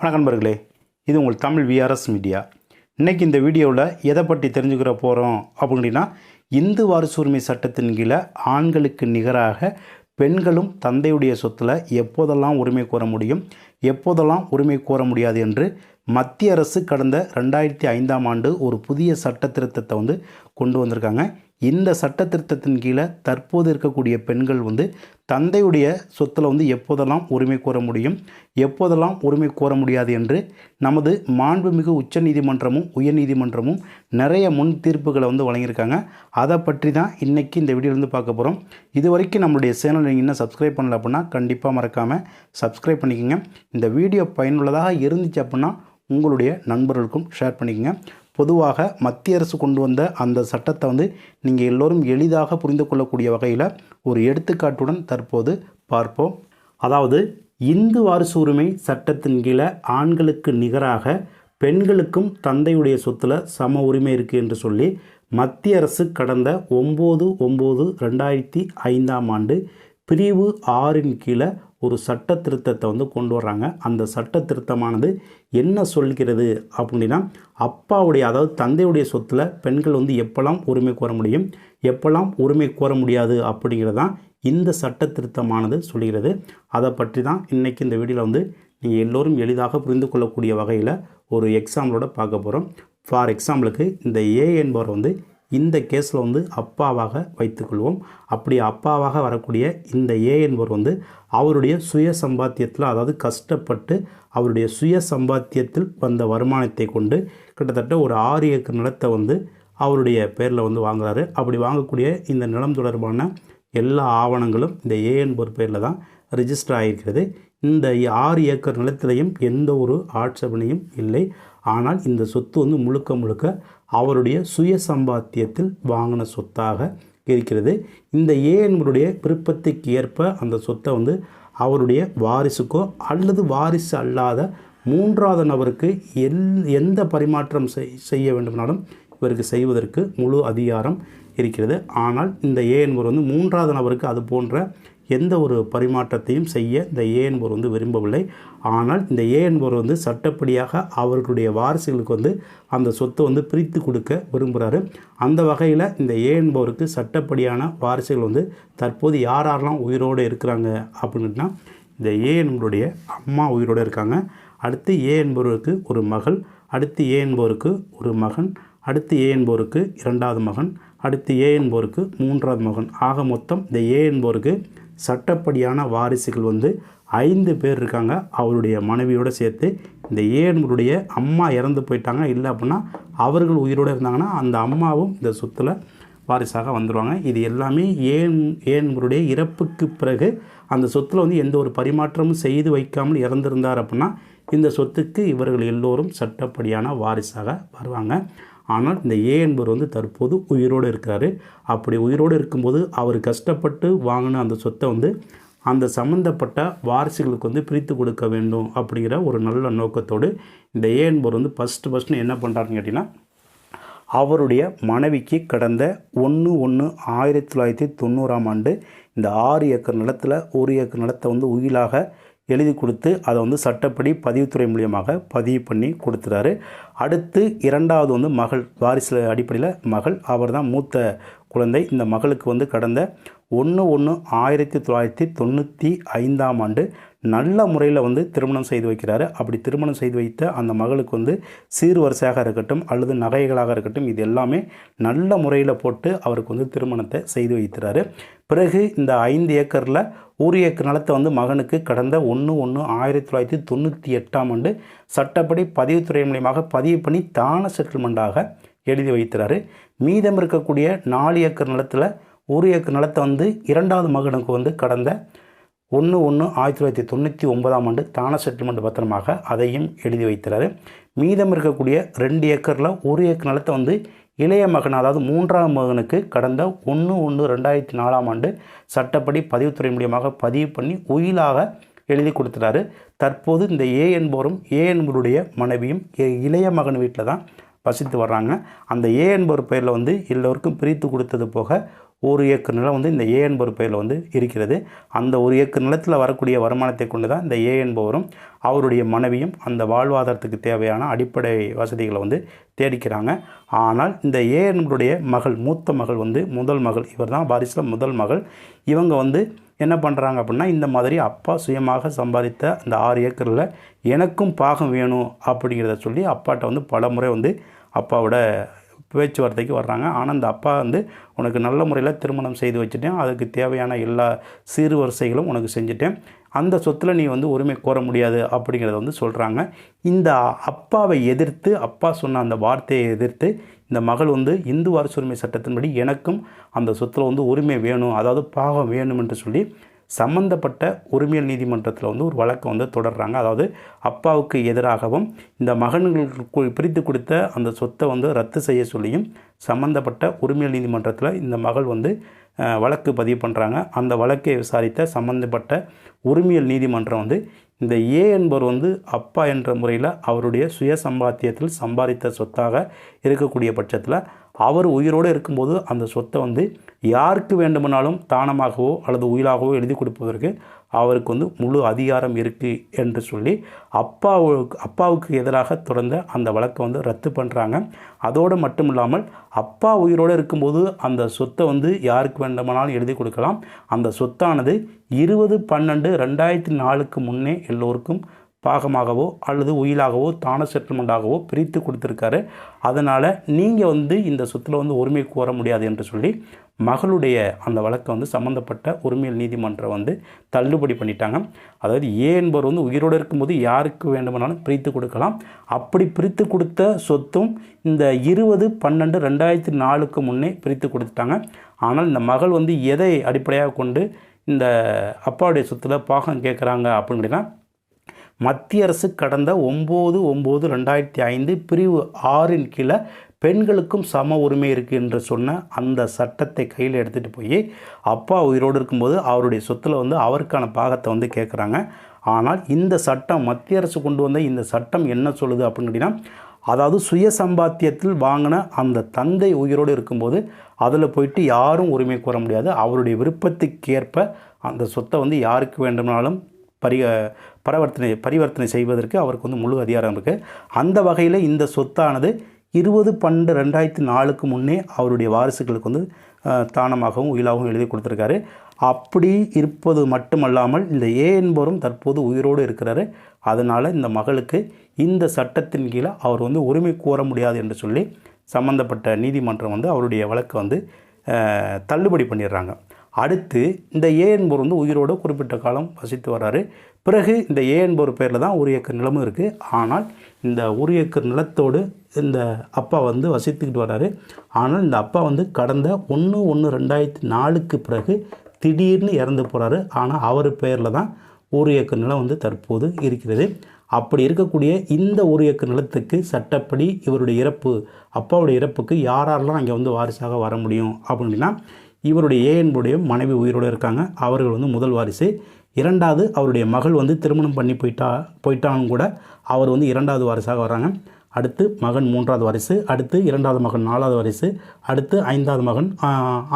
வணக்கம் நண்பர்களே இது உங்கள் தமிழ் விஆர்எஸ் மீடியா இன்றைக்கி இந்த வீடியோவில் எதை பற்றி தெரிஞ்சுக்கிற போகிறோம் அப்படின்னா இந்து வாரிசு உரிமை சட்டத்தின் கீழே ஆண்களுக்கு நிகராக பெண்களும் தந்தையுடைய சொத்தில் எப்போதெல்லாம் உரிமை கோர முடியும் எப்போதெல்லாம் உரிமை கோர முடியாது என்று மத்திய அரசு கடந்த ரெண்டாயிரத்தி ஐந்தாம் ஆண்டு ஒரு புதிய சட்ட திருத்தத்தை வந்து கொண்டு வந்திருக்காங்க. இந்த சட்ட திருத்தத்தின் கீழே தற்போது இருக்கக்கூடிய பெண்கள் வந்து தந்தையுடைய சொத்தில் வந்து எப்போதெல்லாம் உரிமை கோர முடியும் எப்போதெல்லாம் உரிமை கோர முடியாது என்று நமது மாண்புமிகு உச்சநீதிமன்றமும் உயர்நீதிமன்றமும் நிறைய முன் தீர்ப்புகளை வந்து வழங்கியிருக்காங்க. அதை பற்றி தான் இன்றைக்கி இந்த வீடியோலேருந்து பார்க்க போகிறோம் இது வரைக்கும் நம்மளுடைய சேனல் நீங்கள் இன்னும் சப்ஸ்கிரைப் பண்ணல அப்படின்னா கண்டிப்பாக மறக்காமல் சப்ஸ்கிரைப் பண்ணிக்கோங்க. இந்த வீடியோ பயனுள்ளதாக இருந்துச்சு அப்படின்னா உங்களுடைய நண்பர்களுக்கும் ஷேர் பண்ணிக்கோங்க. பொதுவாக மத்திய அரசு கொண்டு வந்த அந்த சட்டத்தை வந்து நீங்கள் எல்லோரும் எளிதாக புரிந்து கொள்ளக்கூடிய வகையில் ஒரு எடுத்துக்காட்டுடன் தற்போது பார்ப்போம். அதாவது இந்து வாரிசு உரிமை சட்டத்தின் கீழே ஆண்களுக்கு நிகராக பெண்களுக்கும் தந்தையுடைய சொத்தில் சம உரிமை இருக்குது என்று சொல்லி மத்திய அரசு கடந்த ஒம்பது ஒம்பது ரெண்டாயிரத்தி ஐந்தாம் ஆண்டு பிரிவு ஆறின் கீழே ஒரு சட்ட திருத்தத்தை வந்து கொண்டு வர்றாங்க. அந்த சட்ட திருத்தமானது என்ன சொல்கிறது அப்படின்னா அப்பாவுடைய அதாவது தந்தையுடைய சொத்தில் பெண்கள் வந்து எப்போல்லாம் உரிமை கோர முடியும் எப்போல்லாம் உரிமை கோர முடியாது அப்படிங்கிறதான் இந்த சட்ட திருத்தமானது சொல்கிறது. அதை பற்றி தான் இன்றைக்கி இந்த வீடியோவில் வந்து நீங்கள் எல்லோரும் எளிதாக புரிந்து கொள்ளக்கூடிய வகையில் ஒரு எக்ஸாம்பிளோட பார்க்க போகிறோம் ஃபார் எக்ஸாம்பிளுக்கு இந்த ஏ என்பவர் வந்து இந்த கேஸில் வந்து அப்பாவாக வைத்துக்கொள்வோம். அப்படி அப்பாவாக வரக்கூடிய இந்த ஏ என்பவர் வந்து அவருடைய சுய சம்பாத்தியத்தில் அதாவது கஷ்டப்பட்டு அவருடைய சுய சம்பாத்தியத்தில் வந்த வருமானத்தை கொண்டு கிட்டத்தட்ட ஒரு ஆறு ஏக்கர் நிலத்தை வந்து அவருடைய பேரில் வந்து வாங்குறாரு. அப்படி வாங்கக்கூடிய இந்த நிலம் தொடர்பான எல்லா ஆவணங்களும் இந்த ஏ என்பவர் பேரில் தான் ரிஜிஸ்டர் ஆகியிருக்கிறது இந்த ஆறு ஏக்கர் நிலத்திலையும் எந்த ஒரு ஆட்சேபனையும் இல்லை. ஆனால் இந்த சொத்து வந்து முழுக்க முழுக்க அவருடைய சுய சம்பாத்தியத்தில் வாங்கின சொத்தாக இருக்கிறது. இந்த ஏ விருப்பத்துக்கு ஏற்ப அந்த சொத்தை வந்து அவருடைய வாரிசுக்கோ அல்லது வாரிசு அல்லாத மூன்றாவது நபருக்கு எல் எந்த பரிமாற்றம் செய் செய்ய வேண்டுமானாலும் இவருக்கு செய்வதற்கு முழு அதிகாரம் இருக்கிறது. ஆனால் இந்த ஏ என்பவர் வந்து மூன்றாவது நபருக்கு அது போன்ற எந்த ஒரு பரிமாற்றத்தையும் செய்ய இந்த ஏ என்பவர் வந்து விரும்பவில்லை. ஆனால் இந்த ஏ என்பவர் வந்து சட்டப்படியாக அவர்களுடைய வாரிசுகளுக்கு வந்து அந்த சொத்தை வந்து பிரித்து கொடுக்க விரும்புகிறாரு அந்த வகையில் இந்த ஏ என்பவருக்கு சட்டப்படியான வாரிசுகள் வந்து தற்போது யார் யாரெல்லாம் உயிரோடு இருக்கிறாங்க அப்படின்னா இந்த ஏ என்பவருடைய அம்மா உயிரோடு இருக்காங்க. அடுத்து ஏ என்பவருக்கு ஒரு மகள் அடுத்து ஏ என்பவருக்கு ஒரு மகன் அடுத்து ஏ என்பவருக்கு இரண்டாவது மகன் அடுத்து ஏ என்பவருக்கு மூன்றாவது மகன். ஆக மொத்தம் இந்த ஏ என்பவருக்கு சட்டப்படியான வாரிசுகள் வந்து ஐந்து பேர் இருக்காங்க. அவருடைய மனைவியோடு சேர்த்து இந்த ஏ அம்மா இறந்து போயிட்டாங்க. இல்லை அப்படின்னா அவர்கள் உயிரோடு இருந்தாங்கன்னா அந்த அம்மாவும் இந்த சொத்தில் வாரிசாக வந்துடுவாங்க இது எல்லாமே ஏன் ஏன்களுடைய இறப்புக்கு பிறகு அந்த சொத்தில் வந்து எந்த ஒரு பரிமாற்றமும் செய்து வைக்காமல் இறந்திருந்தார் அப்படின்னா இந்த சொத்துக்கு இவர்கள் எல்லோரும் சட்டப்படியான வாரிசாக வருவாங்க. ஆனால் இந்த ஏ என்பவர் வந்து தற்போது உயிரோடு இருக்கிறாரு. அப்படி உயிரோடு இருக்கும்போது அவர் கஷ்டப்பட்டு வாங்கின அந்த சொத்தை வந்து அந்த சம்மந்தப்பட்ட வாரிசுகளுக்கு வந்து பிரித்து கொடுக்க வேண்டும் அப்படிங்கிற ஒரு நல்ல நோக்கத்தோடு இந்த ஏ என்பவர் வந்து ஃபஸ்ட்டு ஃபஸ்ட்டு என்ன பண்ணுறாருன்னு கேட்டிங்கன்னா அவருடைய மனைவிக்கு கடந்த ஒன்று ஒன்று ஆயிரத்தி தொள்ளாயிரத்தி தொண்ணூறாம் ஆண்டு இந்த ஆறு ஏக்கர் நிலத்தில் ஒரு ஏக்கர் நிலத்தை வந்து உயிலாக எழுதி கொடுத்து அதை வந்து சட்டப்படி பதிவுத்துறை மூலியமாக பதிவு பண்ணி கொடுத்துறாரு. அடுத்து இரண்டாவது வந்து மகள் வாரிசு அடிப்படையில் மகள். அவர் தான் மூத்த குழந்தை. இந்த மகளுக்கு வந்து கடந்த ஒன்று ஒன்று ஆயிரத்தி தொள்ளாயிரத்தி தொண்ணூற்றி ஐந்தாம் ஆண்டு நல்ல முறையில் வந்து திருமணம் செய்து வைக்கிறாரு. அப்படி திருமணம் செய்து வைத்த அந்த மகளுக்கு வந்து சீர்வரிசையாக இருக்கட்டும் அல்லது நகைகளாக இருக்கட்டும் இது எல்லாமே நல்ல முறையில் போட்டு அவருக்கு வந்து திருமணத்தை செய்து வைக்கிறாரு. பிறகு இந்த ஐந்து ஏக்கரில் ஒரு ஏக்கர் நிலத்தை வந்து மகனுக்கு கடந்த ஒன்று ஒன்று ஆயிரத்தி தொள்ளாயிரத்தி தொண்ணூற்றி எட்டாம் ஆண்டு சட்டப்படி பதிவுத்துறை மூலியமாக பதிவு பண்ணி தான செட்டில்மெண்ட்டாக எழுதி வைக்கிறாரு. மீதம் இருக்கக்கூடிய நாலு ஏக்கர் நிலத்தில் ஒரு ஏக்கர் நிலத்தை வந்து இரண்டாவது மகனுக்கு வந்து கடந்த ஒன்று ஒன்று ஆயிரத்தி தொள்ளாயிரத்தி தொண்ணூற்றி ஒன்பதாம் ஆண்டு தான செட்டில்மெண்ட் பத்திரமாக அதையும் எழுதி வைக்கிறாரு மீதம் இருக்கக்கூடிய ரெண்டு ஏக்கரில் ஒரு ஏக்கர் நிலத்தை வந்து இளைய மகன் அதாவது மூன்றாம் மகனுக்கு கடந்த ஒன்று ஒன்று ரெண்டாயிரத்தி நாலாம் ஆண்டு சட்டப்படி பதிவுத்துறை மூலியமாக பதிவு பண்ணி உயிலாக எழுதி கொடுத்துட்டாரு. தற்போது இந்த ஏ என்பவரும் ஏ என்பவருடைய மனைவியும் இ- இளைய மகன் வீட்டில் தான் வசித்து வர்றாங்க. அந்த ஏ என்பவர் பெயரில் வந்து எல்லோருக்கும் பிரித்து கொடுத்தது போக ஒரு ஏக்கர் நிலம் வந்து இந்த ஏ என்பவர் பெயரில் வந்து இருக்கிறது. அந்த ஒரு ஏக்கர் நிலத்தில் வரக்கூடிய வருமானத்தை கொண்டு தான் இந்த ஏ என்பவரும் அவருடைய மனைவியும் அந்த வாழ்வாதாரத்துக்கு தேவையான அடிப்படை வசதிகளை வந்து தேடிக்கிறாங்க. ஆனால் இந்த ஏ என்பருடைய மகள் மூத்த மகள் வந்து முதல் மகள் இவர் தான் வாரிசில் முதல் மகள். இவங்க வந்து என்ன பண்ணுறாங்க அப்படின்னா இந்த மாதிரி அப்பா சுயமாக சம்பாதித்த அந்த ஆறு ஏக்கரில் எனக்கும் பாகம் வேணும் அப்படிங்கிறத சொல்லி அப்பாட்ட வந்து பல முறை வந்து அப்பாவோட பேச்சுவார்த்தைக்கு வர்றாங்க. ஆனால் அந்த அப்பா வந்து உனக்கு நல்ல முறையில் திருமணம் செய்து வச்சுட்டேன். அதுக்கு தேவையான எல்லா சீர்வரிசைகளும் உனக்கு செஞ்சுட்டேன். அந்த சொத்தில் நீ வந்து உரிமை கோர முடியாது அப்படிங்கிறத வந்து சொல்கிறாங்க இந்த அப்பாவை எதிர்த்து அப்பா சொன்ன அந்த வார்த்தையை எதிர்த்து இந்த மகள் வந்து இந்து வாரிசுரிமை சட்டத்தின்படி எனக்கும் அந்த சொத்தில் வந்து உரிமை வேணும் அதாவது பாகம் வேணும் என்று சொல்லி சம்பந்தப்பட்ட உரிமையல் நீதிமன்றத்தில் வந்து ஒரு வழக்கை வந்து தொடர்றாங்க. அதாவது அப்பாவுக்கு எதிராகவும் இந்த மகன்களுக்கு பிரித்து கொடுத்த அந்த சொத்தை வந்து ரத்து செய்ய சொல்லியும் சம்பந்தப்பட்ட உரிமையல் நீதிமன்றத்தில் இந்த மகள் வந்து வழக்கு பதிவு பண்ணுறாங்க அந்த வழக்கை விசாரித்த சம்பந்தப்பட்ட உரிமையல் நீதிமன்றம் வந்து இந்த ஏ என்பவர் வந்து அப்பா என்ற முறையில் அவருடைய சுய சம்பாத்தியத்தில் சம்பாதித்த சொத்தாக இருக்கக்கூடிய பட்சத்தில் அவர் உயிரோடு இருக்கும்போது அந்த சொத்தை வந்து யாருக்கு வேண்டுமானாலும் தானமாகவோ அல்லது உயிராகவோ எழுதி கொடுப்பதற்கு அவருக்கு வந்து முழு அதிகாரம் இருக்குது என்று சொல்லி அப்பாவுக்கு அப்பாவுக்கு எதிராக தொடர்ந்த அந்த வழக்கை வந்து ரத்து பண்ணுறாங்க அதோடு மட்டும் இல்லாமல் அப்பா உயிரோடு இருக்கும்போது அந்த சொத்தை வந்து யாருக்கு வேண்டுமானாலும் எழுதி கொடுக்கலாம். அந்த சொத்தானது இருபது பன்னெண்டு ரெண்டாயிரத்தி நாலுக்கு முன்னே எல்லோருக்கும் பாகமாகவோ அல்லது உயிலாகவோ தான செட்டில்மெண்ட்டாகவோ பிரித்து கொடுத்துருக்காரு. அதனால் நீங்கள் வந்து இந்த சொத்தில் வந்து உரிமை கோர முடியாது என்று சொல்லி மகளுடைய அந்த வழக்கை வந்து சம்மந்தப்பட்ட உரிமையல் நீதிமன்றம் வந்து தள்ளுபடி பண்ணிட்டாங்க. அதாவது ஏ என்பவர் வந்து உயிரோடு இருக்கும்போது யாருக்கு வேண்டுமானாலும் பிரித்து கொடுக்கலாம். அப்படி பிரித்து கொடுத்த சொத்தும் இந்த இருபது பன்னெண்டு ரெண்டாயிரத்தி நாலுக்கு முன்னே பிரித்து கொடுத்துட்டாங்க. ஆனால் இந்த மகள் வந்து எதை அடிப்படையாக கொண்டு இந்த அப்பாவுடைய சொத்தில் பாகம் கேட்குறாங்க அப்படின்னா மத்திய அரசு கடந்த ஒம்பது ஒம்பது ரெண்டாயிரத்தி ஐந்து பிரிவு ஆறின் கீழே பெண்களுக்கும் சம உரிமை இருக்குது என்று சொன்ன அந்த சட்டத்தை கையில் எடுத்துகிட்டு போய் அப்பா உயிரோடு இருக்கும்போது அவருடைய சொத்தில் வந்து அவருக்கான பாகத்தை வந்து கேட்குறாங்க ஆனால் இந்த சட்டம் மத்திய அரசு கொண்டு வந்த இந்த சட்டம் என்ன சொல்லுது அப்படின்னு கேட்டிங்கன்னா அதாவது சுய சம்பாத்தியத்தில் வாங்கின அந்த தந்தை உயிரோடு இருக்கும்போது அதில் போயிட்டு யாரும் உரிமை கோர முடியாது. அவருடைய விருப்பத்துக்கேற்ப அந்த சொத்தை வந்து யாருக்கு வேண்டுமானாலும் பரி பரிவர்த்தனை பரிவர்த்தனை செய்வதற்கு அவருக்கு வந்து முழு அதிகாரம் இருக்குது அந்த வகையில் இந்த சொத்தானது இருபது பன்னெண்டு ரெண்டாயிரத்தி நாலுக்கு முன்னே அவருடைய வாரிசுகளுக்கு வந்து தானமாகவும் உயிலாகவும் எழுதி கொடுத்துருக்காரு. அப்படி இருப்பது மட்டுமல்லாமல் இந்த ஏ என்பவரும் தற்போது உயிரோடு இருக்கிறாரு. அதனால் இந்த மகளுக்கு இந்த சட்டத்தின் கீழே அவர் வந்து உரிமை கோர முடியாது என்று சொல்லி சம்பந்தப்பட்ட நீதிமன்றம் வந்து அவருடைய வழக்கை வந்து தள்ளுபடி பண்ணிடுறாங்க. அடுத்து இந்த ஏ என்பவர் வந்து உயிரோடு குறிப்பிட்ட காலம் வசித்து வர்றாரு. பிறகு இந்த ஏ என்பவர் பேரில் தான் ஒரு ஏக்கர் நிலமும் இருக்குது ஆனால் இந்த ஒரு ஏக்கர் நிலத்தோடு இந்த அப்பா வந்து வசித்துக்கிட்டு வர்றாரு ஆனால் இந்த அப்பா வந்து கடந்த ஒன்று ஒன்று ரெண்டாயிரத்தி நாலுக்கு பிறகு திடீர்னு இறந்து போகிறாரு ஆனால் அவர் பேரில் தான் ஒரு ஏக்கர் நிலம் வந்து தற்போது இருக்கிறது. அப்படி இருக்கக்கூடிய இந்த ஒரு ஏக்கர் நிலத்துக்கு சட்டப்படி இவருடைய இறப்பு அப்பாவுடைய இறப்புக்கு யாரெல்லாம் அங்கே வந்து வாரிசாக வர முடியும்? அப்படின்னா இவருடைய ஏஎன்புடைய மனைவி உயிரோடு இருக்காங்க. அவர்கள் வந்து முதல் வாரிசு. இரண்டாவது அவருடைய மகள் வந்து திருமணம் பண்ணி போயிட்டா போயிட்டாலும் கூட அவர் வந்து இரண்டாவது வாரிசாக வர்றாங்க அடுத்து மகன் மூன்றாவது வாரிசு அடுத்து இரண்டாவது மகன் நாலாவது வாரிசு அடுத்து ஐந்தாவது மகன்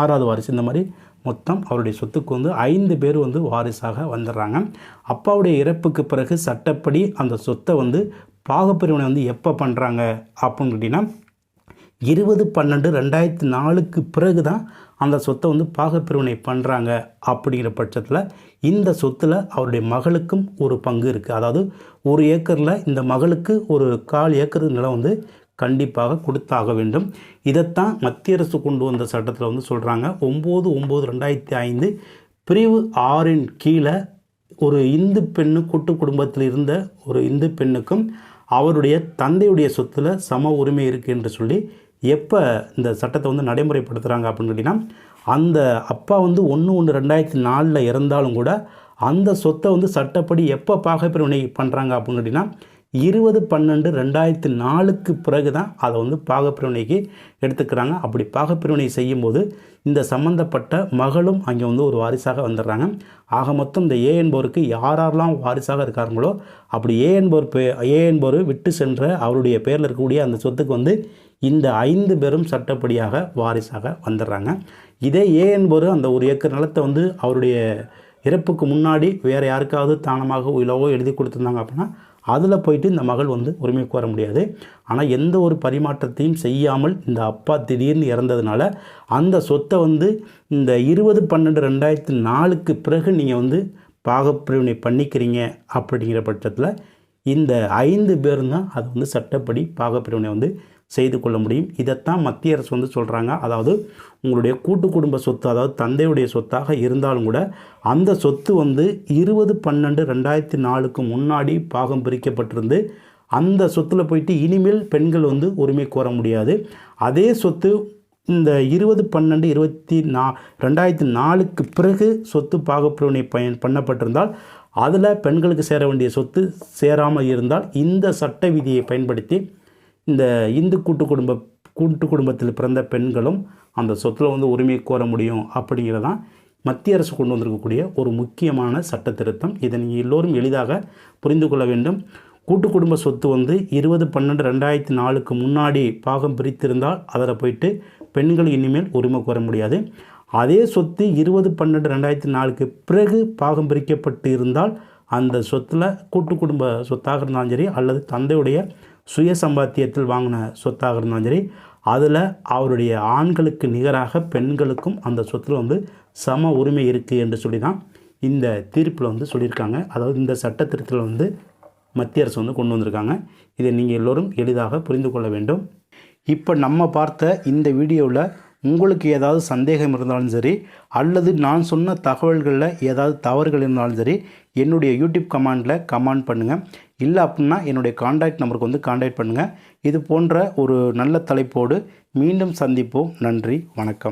ஆறாவது வாரிசு. இந்த மாதிரி மொத்தம் அவருடைய சொத்துக்கு வந்து ஐந்து பேர் வந்து வாரிசாக வந்துடுறாங்க. அப்பாவுடைய இறப்புக்கு பிறகு சட்டப்படி அந்த சொத்தை வந்து பாகப்பிரிவினை வந்து எப்போ பண்ணுறாங்க அப்படின்னு கேட்டிங்கன்னா இருபது பன்னெண்டு ரெண்டாயிரத்தி நாலுக்கு பிறகு தான் அந்த சொத்தை வந்து பாகப்பிரிவினை பண்ணுறாங்க அப்படிங்கிற பட்சத்தில் இந்த சொத்தில் அவருடைய மகளுக்கும் ஒரு பங்கு இருக்குது அதாவது ஒரு ஏக்கரில் இந்த மகளுக்கு ஒரு கால் ஏக்கர் நிலம் வந்து கண்டிப்பாக கொடுத்தாக வேண்டும். இதைத்தான் மத்திய அரசு கொண்டு வந்த சட்டத்தில் வந்து சொல்கிறாங்க ஒம்பது ஒம்பது ரெண்டாயிரத்தி ஐந்து பிரிவு ஆறின் கீழே ஒரு இந்து பெண்ணு கூட்டு குடும்பத்தில் இருந்த ஒரு இந்து பெண்ணுக்கும் அவருடைய தந்தையுடைய சொத்தில் சம உரிமை இருக்குது என்று சொல்லி எப்போ இந்த சட்டத்தை வந்து நடைமுறைப்படுத்துகிறாங்க அப்படின்னு கேட்டிங்கன்னா அந்த அப்பா வந்து ஒன்று ஒன்று ரெண்டாயிரத்தி நாலில் இறந்தாலும் கூட அந்த சொத்தை வந்து சட்டப்படி எப்போ பாகப்பிரிவினை பண்ணுறாங்க அப்படின்னு கேட்டிங்கன்னா இருபது பன்னெண்டு ரெண்டாயிரத்தி நாலுக்கு பிறகு தான் அதை வந்து பாகப்பிரிவினைக்கு எடுத்துக்கிறாங்க. அப்படி பாகப்பிரிவினை செய்யும்போது இந்த சம்பந்தப்பட்ட மகளும் அங்கே வந்து ஒரு வாரிசாக வந்துடுறாங்க. ஆக மொத்தம் இந்த ஏ என்பவருக்கு யாரெல்லாம் வாரிசாக இருக்காங்களோ அப்படி ஏ என்பவர் பே ஏ என்பவர் விட்டு சென்ற அவருடைய பேரில் இருக்கக்கூடிய அந்த சொத்துக்கு வந்து இந்த ஐந்து பேரும் சட்டப்படியாக வாரிசாக வந்துடுறாங்க. இதே ஏ என்பவர் அந்த ஒரு ஏக்கர் நிலத்தை வந்து அவருடைய இறப்புக்கு முன்னாடி வேறு யாருக்காவது தானமாக இலவோ எழுதி கொடுத்துருந்தாங்க அப்படின்னா அதில் போயிட்டு இந்த மகள் வந்து உரிமை கோர முடியாது. ஆனால் எந்த ஒரு பரிமாற்றத்தையும் செய்யாமல் இந்த அப்பா திடீர்னு இறந்ததுனால அந்த சொத்தை வந்து இந்த இருபது பன்னெண்டு ரெண்டாயிரத்தி நாலுக்கு பிறகு நீங்கள் வந்து பாகப்பிரிவினை பண்ணிக்கிறீங்க அப்படிங்கிற பட்சத்தில் இந்த ஐந்து பேரும் தான் அது வந்து சட்டப்படி பாகப்பிரிவினை வந்து செய்து கொள்ள முடியும். இதைத்தான் மத்திய அரசு வந்து சொல்கிறாங்க அதாவது உங்களுடைய கூட்டு குடும்ப சொத்து அதாவது தந்தையுடைய சொத்தாக இருந்தாலும் கூட அந்த சொத்து வந்து இருபது பன்னெண்டு ரெண்டாயிரத்தி நாலுக்கு முன்னாடி பாகம் பிரிக்கப்பட்டிருந்து அந்த சொத்தில் போயிட்டு இனிமேல் பெண்கள் வந்து உரிமை கோர முடியாது. அதே சொத்து இந்த இருபது பன்னெண்டு இருபத்தி நா ரெண்டாயிரத்தி நாலுக்கு பிறகு சொத்து பாகப்பிரிவினை பயன் பண்ணப்பட்டிருந்தால் அதில் பெண்களுக்கு சேர வேண்டிய சொத்து சேராமல் இருந்தால் இந்த சட்ட விதியை பயன்படுத்தி இந்த இந்து கூட்டு குடும்ப கூட்டு குடும்பத்தில் பிறந்த பெண்களும் அந்த சொத்தில் வந்து உரிமை கோர முடியும் அப்படிங்கிறதான் மத்திய அரசு கொண்டு வந்திருக்கக்கூடிய ஒரு முக்கியமான சட்ட திருத்தம் இதை நீங்கள் எல்லோரும் எளிதாக புரிந்து கொள்ள வேண்டும். கூட்டு குடும்ப சொத்து வந்து இருபது பன்னெண்டு ரெண்டாயிரத்தி நாலுக்கு முன்னாடி பாகம் பிரித்திருந்தால் அதில் போயிட்டு பெண்கள் இனிமேல் உரிமை கோர முடியாது. அதே சொத்து இருபது பன்னெண்டு ரெண்டாயிரத்தி நாலுக்கு பிறகு பாகம் பிரிக்கப்பட்டு இருந்தால் அந்த சொத்தில் கூட்டு குடும்ப சொத்தாக இருந்தாலும் சரி அல்லது தந்தையுடைய சுய சம்பாத்தியத்தில் வாங்கின சொத்தாக இருந்தாலும் சரி அதில் அவருடைய ஆண்களுக்கு நிகராக பெண்களுக்கும் அந்த சொத்தில் வந்து சம உரிமை இருக்குது என்று சொல்லி தான் இந்த தீர்ப்பில் வந்து சொல்லியிருக்காங்க. அதாவது இந்த சட்டத்திருத்தத்தில் வந்து மத்திய அரசு வந்து கொண்டு வந்திருக்காங்க. இதை நீங்கள் எல்லோரும் எளிதாக புரிந்து கொள்ள வேண்டும். இப்போ நம்ம பார்த்த இந்த வீடியோவில் உங்களுக்கு ஏதாவது சந்தேகம் இருந்தாலும் சரி அல்லது நான் சொன்ன தகவல்களில் ஏதாவது தவறுகள் இருந்தாலும் சரி என்னுடைய யூடியூப் கமெண்டில் கமெண்ட் பண்ணுங்கள் இல்லை அப்படின்னா என்னுடைய காண்டாக்ட் நம்பருக்கு வந்து காண்டாக்ட் பண்ணுங்கள் இது போன்ற ஒரு நல்ல தலைப்போடு மீண்டும் சந்திப்போம். நன்றி வணக்கம்.